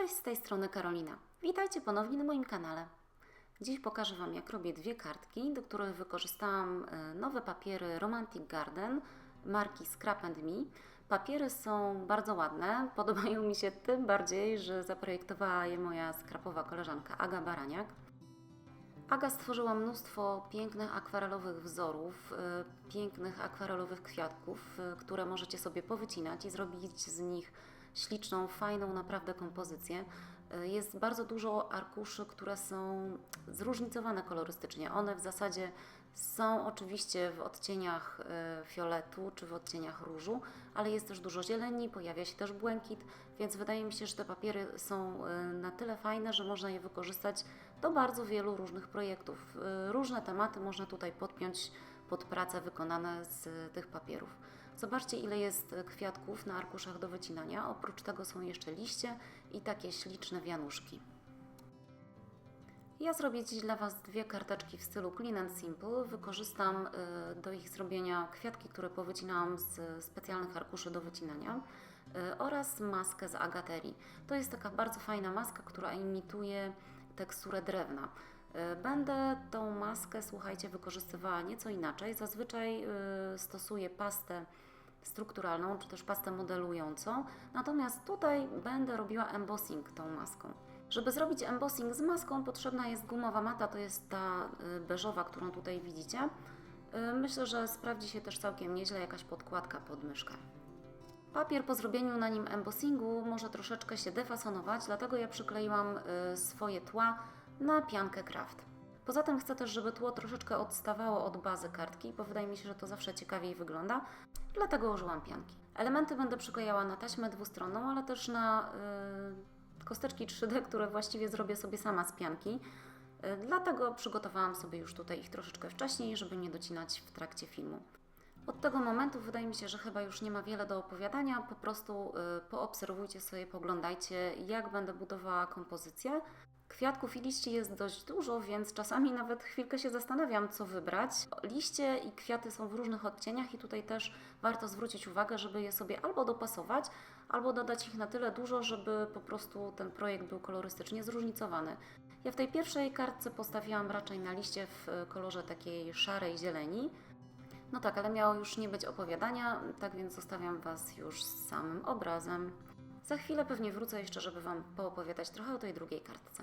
Cześć, z tej strony Karolina. Witajcie ponownie na moim kanale. Dziś pokażę Wam, jak robię dwie kartki, do których wykorzystałam e, nowe papiery Romantic Garden marki Scrap Me. Papiery są bardzo ładne, podobają mi się tym bardziej, że zaprojektowała je moja skrapowa koleżanka Aga Baraniak. Aga stworzyła mnóstwo pięknych akwarelowych wzorów, e, pięknych akwarelowych kwiatków, e, które możecie sobie powycinać i zrobić z nich śliczną, fajną naprawdę kompozycję. E, Jest bardzo dużo arkuszy, które są zróżnicowane kolorystycznie. One w zasadzie są oczywiście w odcieniach e, fioletu czy w odcieniach różu, ale jest też dużo zieleni, pojawia się też błękit, więc wydaje mi się, że te papiery są e, na tyle fajne, że można je wykorzystać do bardzo wielu różnych projektów. Różne tematy można tutaj podpiąć pod prace wykonane z tych papierów. Zobaczcie, ile jest kwiatków na arkuszach do wycinania. Oprócz tego są jeszcze liście i takie śliczne wianuszki. Ja zrobię dziś dla Was dwie karteczki w stylu Clean and Simple. Wykorzystam y, do ich zrobienia kwiatki, które powycinałam z specjalnych arkuszy do wycinania y, oraz maskę z agaterii. To jest taka bardzo fajna maska, która imituje teksturę drewna. Y, Będę tą maskę, słuchajcie, wykorzystywała nieco inaczej. Zazwyczaj stosuję pastę strukturalną, czy też pastę modelującą. Natomiast tutaj będę robiła embossing tą maską. Żeby zrobić embossing z maską potrzebna jest gumowa mata, to jest ta y, beżowa, którą tutaj widzicie. Y, Myślę, że sprawdzi się też całkiem nieźle jakaś podkładka pod myszkę. Papier po zrobieniu na nim embossingu może troszeczkę się defasonować, dlatego ja przykleiłam y, swoje tła na piankę Kraft. Poza tym chcę też, żeby tło troszeczkę odstawało od bazy kartki, bo wydaje mi się, że to zawsze ciekawiej wygląda, dlatego użyłam pianki. Elementy będę przyklejała na taśmę dwustronną, ale też na y, kosteczki 3D, które właściwie zrobię sobie sama z pianki. Y, Dlatego przygotowałam sobie już tutaj ich troszeczkę wcześniej, żeby nie docinać w trakcie filmu. Od tego momentu wydaje mi się, że chyba już nie ma wiele do opowiadania. Po prostu y, poobserwujcie sobie, poglądajcie, jak będę budowała kompozycję. Kwiatków i liści jest dość dużo, więc czasami nawet chwilkę się zastanawiam, co wybrać. Liście i kwiaty są w różnych odcieniach i tutaj też warto zwrócić uwagę, żeby je sobie albo dopasować, albo dodać ich na tyle dużo, żeby po prostu ten projekt był kolorystycznie zróżnicowany. Ja w tej pierwszej kartce postawiłam raczej na liście w kolorze takiej szarej zieleni. No tak, ale miało już nie być opowiadania, tak więc zostawiam Was już z samym obrazem. Za chwilę pewnie wrócę jeszcze, żeby Wam poopowiadać trochę o tej drugiej kartce.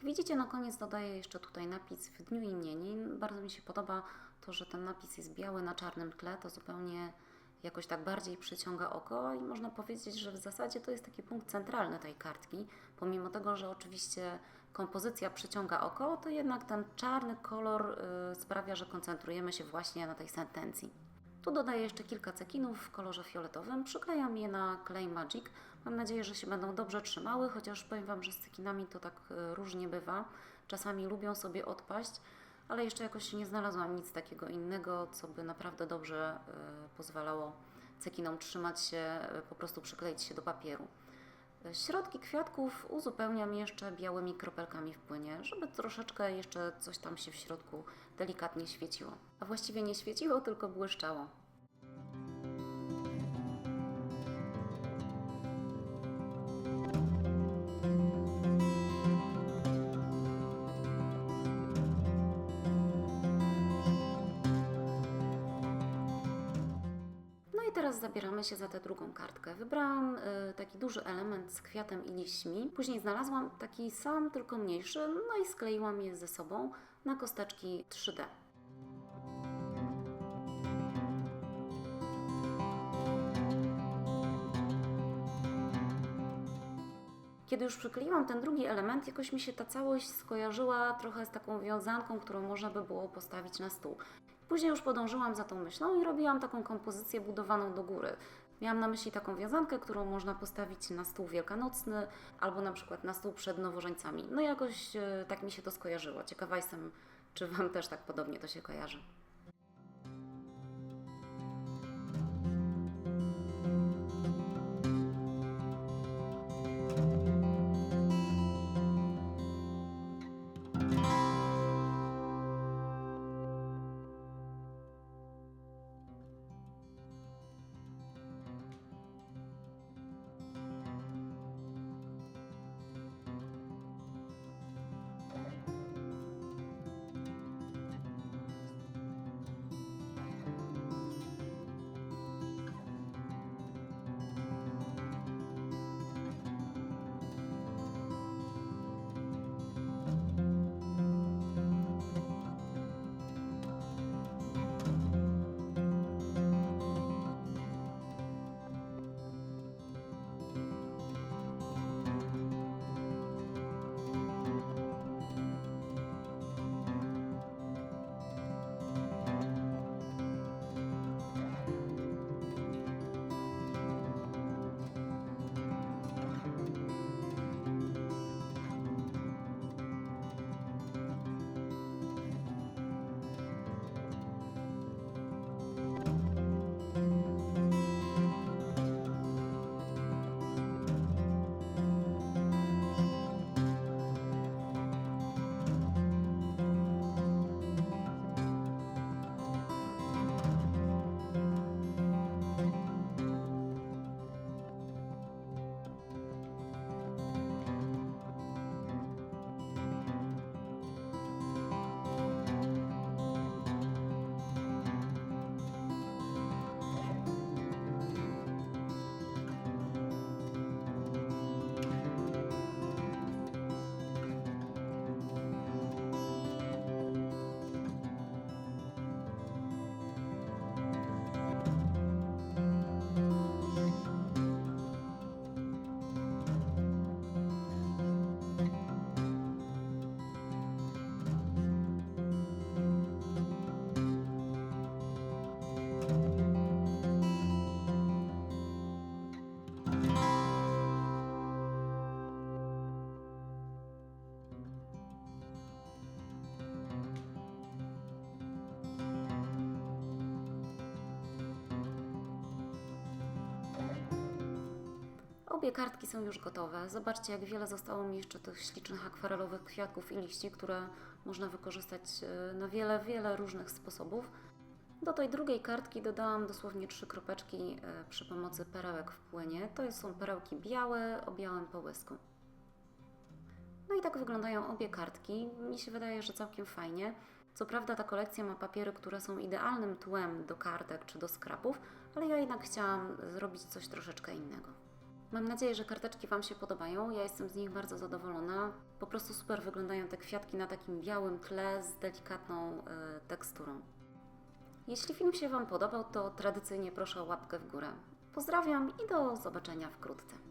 Jak widzicie, na koniec dodaję jeszcze tutaj napis w dniu imienin. Bardzo mi się podoba to, że ten napis jest biały na czarnym tle. To zupełnie jakoś tak bardziej przyciąga oko i można powiedzieć, że w zasadzie to jest taki punkt centralny tej kartki. Pomimo tego, że oczywiście kompozycja przyciąga oko, to jednak ten czarny kolor y, sprawia, że koncentrujemy się właśnie na tej sentencji. Tu dodaję jeszcze kilka cekinów w kolorze fioletowym, przyklejam je na klej Magic. Mam nadzieję, że się będą dobrze trzymały, chociaż powiem Wam, że z cekinami to tak e, różnie bywa. Czasami lubią sobie odpaść, ale jeszcze jakoś nie znalazłam nic takiego innego, co by naprawdę dobrze e, pozwalało cekinom trzymać się, e, po prostu przykleić się do papieru. Środki kwiatków uzupełniam jeszcze białymi kropelkami w płynie, żeby troszeczkę jeszcze coś tam się w środku delikatnie świeciło. A właściwie nie świeciło, tylko błyszczało. Teraz zabieramy się za tę drugą kartkę. Wybrałam y, taki duży element z kwiatem i liśćmi. Później znalazłam taki sam, tylko mniejszy, no i skleiłam je ze sobą na kosteczki 3D. Kiedy już przykleiłam ten drugi element, jakoś mi się ta całość skojarzyła trochę z taką wiązanką, którą można by było postawić na stół. Później już podążyłam za tą myślą i robiłam taką kompozycję budowaną do góry. Miałam na myśli taką wiązankę, którą można postawić na stół wielkanocny albo na przykład na stół przed nowożeńcami. No jakoś e, tak mi się to skojarzyło. Ciekawa jestem, czy Wam też tak podobnie to się kojarzy. Obie kartki są już gotowe. Zobaczcie, jak wiele zostało mi jeszcze tych ślicznych akwarelowych kwiatków i liści, które można wykorzystać e, na wiele, wiele różnych sposobów. Do tej drugiej kartki dodałam dosłownie trzy kropeczki e, przy pomocy perełek w płynie. To są perełki białe o białym połysku. No i tak wyglądają obie kartki. Mi się wydaje, że całkiem fajnie. Co prawda ta kolekcja ma papiery, które są idealnym tłem do kartek czy do skrapów, ale ja jednak chciałam zrobić coś troszeczkę innego. Mam nadzieję, że karteczki Wam się podobają. Ja jestem z nich bardzo zadowolona. Po prostu super wyglądają te kwiatki na takim białym tle z delikatną e, teksturą. Jeśli film się Wam podobał, to tradycyjnie proszę o łapkę w górę. Pozdrawiam i do zobaczenia wkrótce.